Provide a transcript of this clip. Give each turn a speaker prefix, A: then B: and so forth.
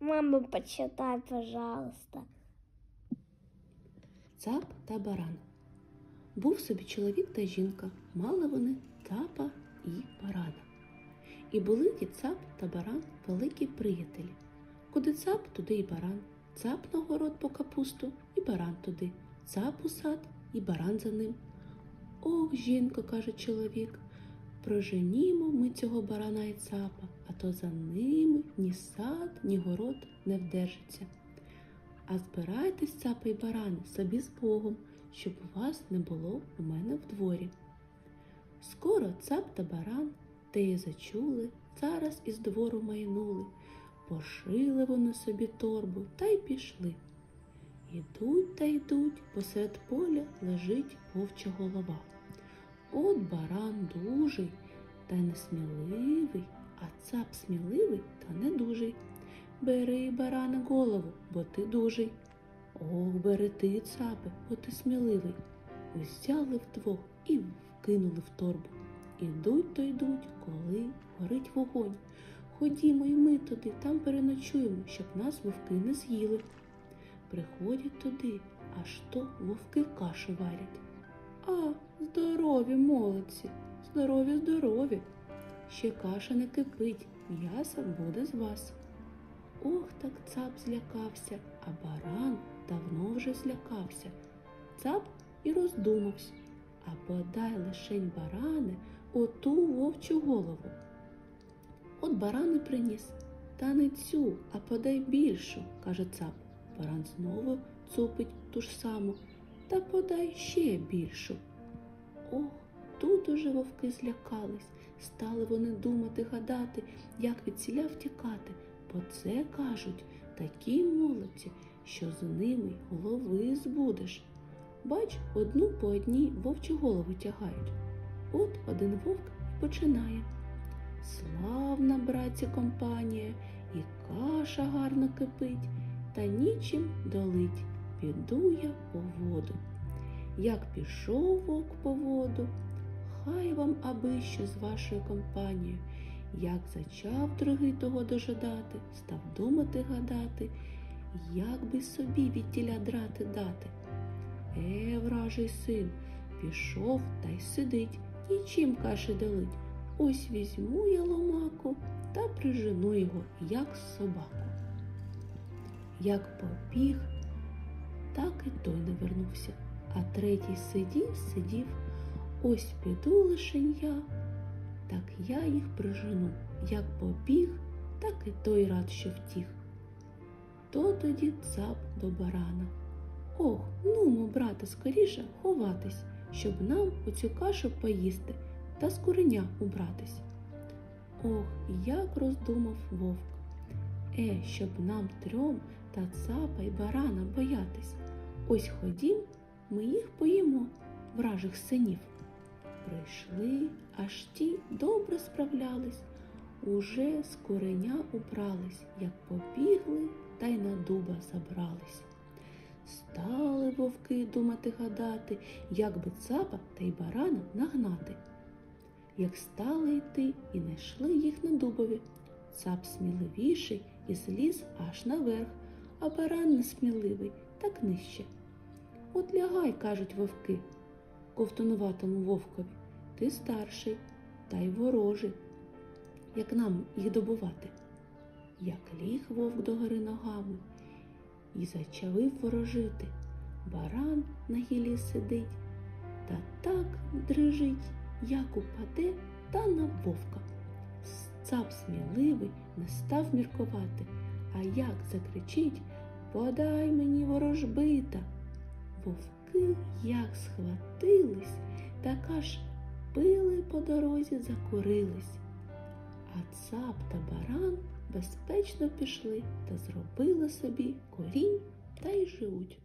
A: Мама, почитай, пожалуйста.
B: Цап та баран. Був собі чоловік та жінка, мали вони цапа і барана. І були ті цап та баран великі приятелі. Куди цап, туди і баран. Цап на город по капусту і баран туди. Цап у сад і баран за ним. Ох, жінко, каже чоловік, проженімо ми цього барана і цапа, то за ними ні сад, ні город не вдержиться. А збирайтесь, цапи й барани, собі з Богом, щоб у вас не було у мене в дворі. Скоро цап та баран теє зачули, зараз із двору майнули, пошили вони собі торбу та й пішли. Ідуть та йдуть, посеред поля лежить вовча голова. От баран дужий та несміливий, а цап сміливий та недужий. Бери, баране, голову, бо ти дужий. Ох, бери ти, цапе, бо ти сміливий. Узяли вдвох і вкинули в торбу. Ідуть то йдуть, коли горить вогонь. Ходімо й ми туди, там переночуємо, щоб нас вовки не з'їли. Приходять туди, аж то вовки кашу варять. А, здорові молодці, здорові, здорові. Ще каша не кипить, м'ясо буде з вас. Ох, так цап злякався, а баран давно вже злякався. Цап і роздумався, а подай лишень баране оту вовчу голову. От баран і приніс. Та не цю, а подай більшу, каже цап. Баран знову цупить ту ж саму, та подай ще більшу. Ох, тут уже вовки злякались, стали вони думати, гадати, як від ціля втікати, бо це кажуть такі молодці, що з ними голови збудеш. Бач, одну по одній вовчу голову тягають. От один вовк і починає. Славна, братці, компанія, і каша гарно кипить, та нічим долить. Піду я по воду. Як пішов вовк по воду, хай вам аби що з вашою компанією. Як зачав другий того дожидати, став думати гадати, як би собі від тіля драти дати. Е, вражий син, пішов та й сидить, нічим каші долить. Ось візьму я ломаку та прижену його, як собаку. Як побіг, так і той не вернувся, а третій сидів, сидів, ось піду лишень я, так я їх прижену, як побіг, так і той рад, що втіх. То тоді цап до барана. Ох, нумо, брате, скоріше ховатись, щоб нам оцю кашу поїсти та з куреня убратись. Ох, як роздумав вовк. Е, щоб нам трьом та цапа й барана боятись. Ось ходім, ми їх поїмо, вражих синів. Прийшли, аж ті добре справлялись, уже з куреня убрались, як побігли та й на дуба забрались. Стали вовки думати гадати, як би цапа та й барана нагнати. Як стали йти і не йшли їх на дубові, цап сміливіший і зліз аж наверх, а баран несміливий, так нижче. От лягай, кажуть вовки, ковтунуватому вовкові, ти старший та й ворожий. Як нам їх добувати? Як ліг вовк догори ногами і зачавив ворожити. Баран на гілі сидить та так дрижить, як упаде та на вовка. Цап сміливий не став міркувати, а як закричить Подай мені ворожбита. Вовки як схватились, так аж пили по дорозі закурились. А цап та баран безпечно пішли та зробили собі корінь та й живуть.